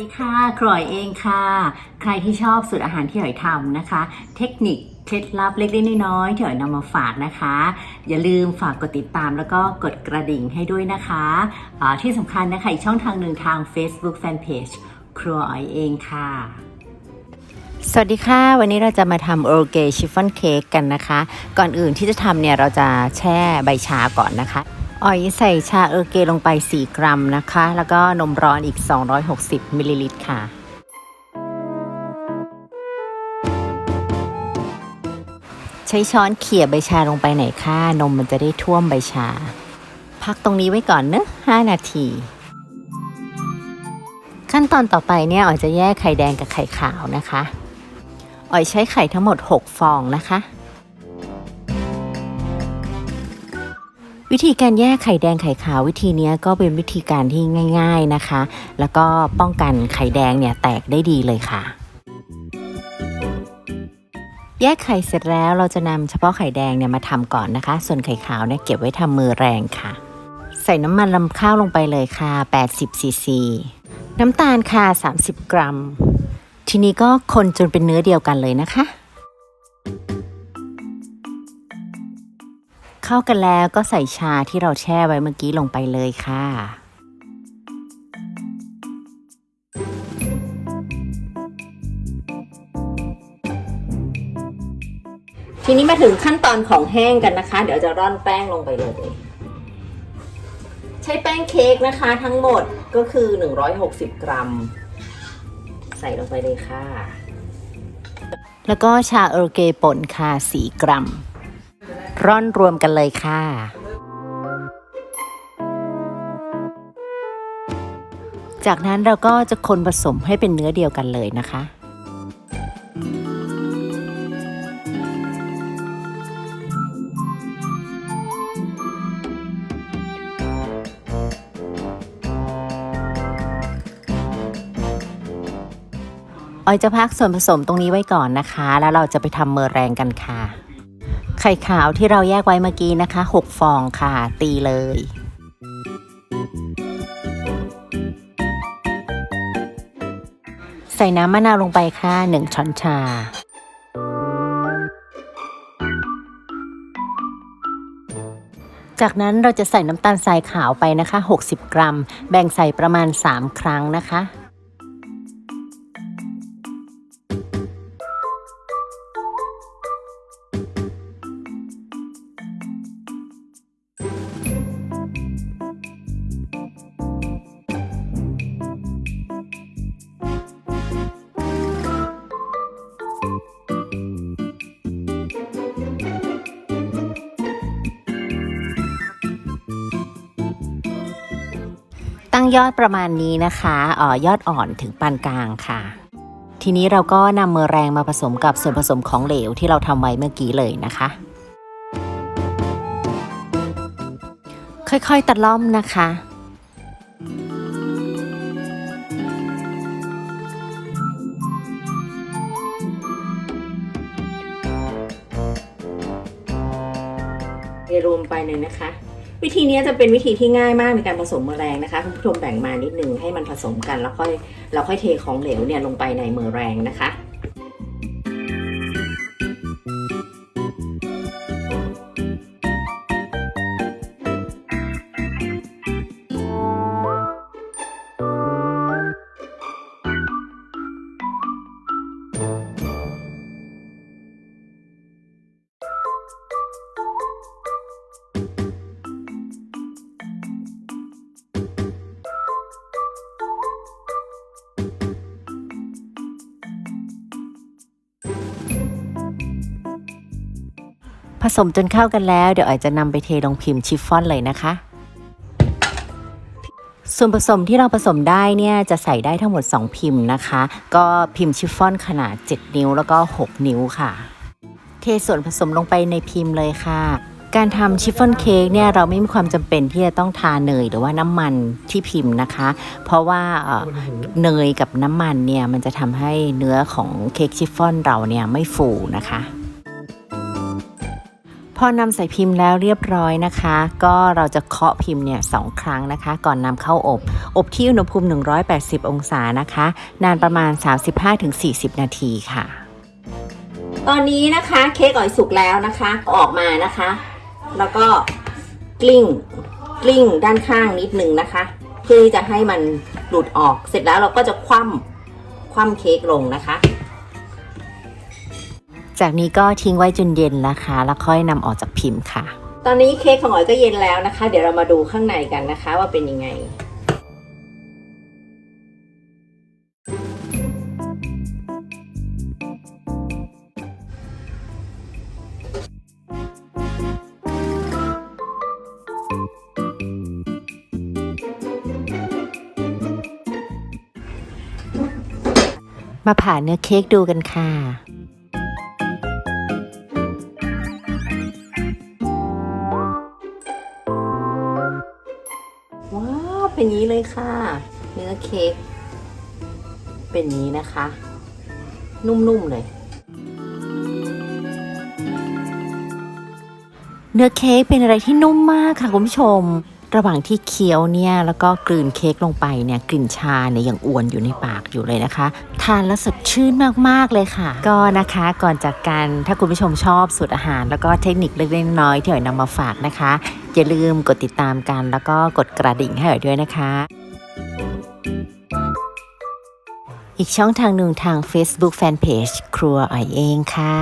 ดีค่ะกร่อยเองค่ะ ใครที่ชอบสูตรอาหารที่หอยทำนะคะ เทคนิคเคล็ดลับเล็กๆน้อยๆที่หอยนำมาฝากนะคะ อย่าลืมฝากกดติดตามแล้วก็กดกระดิ่งให้ด้วยนะคะที่สำคัญนะคะอีกช่องทางหนึ่งทาง Facebook Fanpage ครัวออยเองค่ะสวัสดีค่ะ วันนี้เราจะมาทำโอเกชิฟฟ่อนเค้กกันนะคะ ก่อนอื่นที่จะทำเนี่ยเราจะแช่ใบชาก่อนนะคะ อ๋อยใส่ชาเออร์เกลงไป 4 กรัมนะคะ แล้วก็นมร้อนอีก 260มิลลิลิตรค่ะ ใช้ช้อนเขี่ยใบชาลงไปไหนอยค่ะ นมมันจะได้ท่วมใบชา พักตรงนี้ไว้ก่อนเนอะ5นาที ขั้นตอนต่อไปเนี่ยอ๋อยจะแยกไข่แดงกับไข่ขาวนะคะอ๋อยใช้ไข่ทั้งหมด 6 ฟองนะคะ วิธีการแยกไข่แดงไข่ขาววิธีนี้ก็เป็นวิธีการที่ง่าย ๆนะคะ แล้วก็ป้องกันไข่แดงเนี่ยแตกได้ดีเลยค่ะ แยกไข่เสร็จแล้วเราจะนำเฉพาะไข่แดงเนี่ยมาทำก่อนนะคะ ส่วนไข่ขาวเนี่ยเก็บไว้ทำมือแรงค่ะ ใส่น้ำมันลำข้าวลงไปเลยค่ะ 80ซีซีน้ำตาลค่ะ 30 กรัม ทีนี้ก็คนจนเป็นเนื้อเดียวกันเลยนะคะ เข้ากันแล้วก็ใส่ชาที่เราแช่ไว้เมื่อกี้ลงไปเลยค่ะ ทีนี้มาถึงขั้นตอนของแห้งกันนะคะ เดี๋ยวจะร่อนแป้งลงไปเลย ใช้แป้งเค้กนะคะทั้งหมดก็คือ 160 กรัม ใส่ลงไปเลยค่ะ แล้วก็ชาเออร์เกป่นค่ะ 4 กรัม ร่อนรวมกันเลยค่ะ จากนั้นเราก็จะคนผสมให้เป็นเนื้อเดียวกันเลยนะคะออยจะพักส่วนผสมตรงนี้ไว้ก่อนนะคะ แล้วเราจะไปทำเมอแรงกันค่ะ ไข่ขาวที่เราแยกไว้เมื่อกี้นะคะ 6 ฟองค่ะ ตีเลย ใส่น้ำมะนาวลงไปค่ะ 1 ช้อนชา จากนั้นเราจะใส่น้ำตาลทรายขาวไปนะคะ 60 กรัม แบ่งใส่ประมาณ 3 ครั้งนะคะ ยอดประมาณนี้นะคะออยอดอ่อนถึงปานกลางค่ะ ทีนี้เราก็นำเมอแรงมาผสมกับส่วนผสมของเหลวที่เราทำไว้เมื่อกี้เลยนะคะ ค่อยๆ ตัดล่อมนะคะเทรวมไปเลยนะคะ วิธีนี้จะเป็นวิธีที่ง่ายมากในการผสมเมอแรงนะคะคุณผู้ชมแบ่งมานิดนึงให้มันผสมกันแล้วค่อยเราค่อยเทของเหลวเนี่ยลงไปในเมอแรงนะคะ สมจนเข้ากันแล้ว เดี๋ยวอ๋อยจะนำไปเทลงพิมพ์ชิฟฟ่อนเลยนะคะ ส่วนผสมที่เราผสมได้เนี่ยจะใส่ได้ทั้งหมด 2 พิมพ์นะคะ ก็พิมพ์ชิฟฟ่อนขนาด 7 นิ้วแล้วก็ 6 นิ้วค่ะ เทส่วนผสมลงไปในพิมพ์เลยค่ะการทำชิฟฟ่อนเค้กเนี่ยเราไม่มีความจำเป็นที่จะต้องทาเนยหรือว่าน้ำมันที่พิมพ์นะคะ เพราะว่าเอ่อเนยกับน้ำมันเนี่ยมันจะทำให้เนื้อของเค้กชิฟฟ่อนเราเนี่ยไม่ฟูนะคะ พอนำใส่พิมพ์แล้วเรียบร้อยนะคะ ก็เราจะเคาะพิมพ์เนี่ยสองครั้งนะคะ ก่อนนำเข้าอบ อบที่อุณหภูมิ 180 องศานะคะ นานประมาณ 35-40 นาทีค่ะ ตอนนี้นะคะเค้กอ่อยสุกแล้วนะคะ ออกมานะคะ แล้วก็กลิ้งกลิ้งด้านข้างนิดนึงนะคะ เพื่อที่จะให้มันหลุดออกเสร็จแล้วเราก็จะคว่ำคว่ำเค้กลงนะคะ จากนี้ก็ทิ้งไว้จนเย็นนะคะ แล้วค่อยนำออกจากพิมพ์ค่ะ ตอนนี้เค้กของอ๋อยก็เย็นแล้วนะคะ เดี๋ยวเรามาดูข้างในกันนะคะ ว่าเป็นยังไงมาผ่าเนื้อเค้กดูกันค่ะ เป็นนี้เลยค่ะ เนื้อเค้กเป็นนี้นะคะ นุ่มๆเลย เนื้อเค้กเป็นอะไรที่นุ่มมากค่ะคุณผู้ชม ระหว่างที่เคี้ยวเนี่ยแล้วก็กลืนเค้กลงไปเนี่ยกลิ่นชาเนี่ยยังอวนอยู่ในปากอยู่เลยนะคะ ทานแล้วสดชื่นมากๆเลยค่ะ ก็นะคะก่อนจากกันถ้าคุณผู้ชมชอบสูตรอาหาร แล้วก็เทคนิคเล็กๆน้อยๆที่อ๋อยนำมาฝากนะคะ อย่าลืมกดติดตามกัน แล้วก็กดกระดิ่งให้อ๋อยด้วยนะคะ อีกช่องทางหนึ่งทาง Facebook Fanpage ครัวอ๋อยเองค่ะ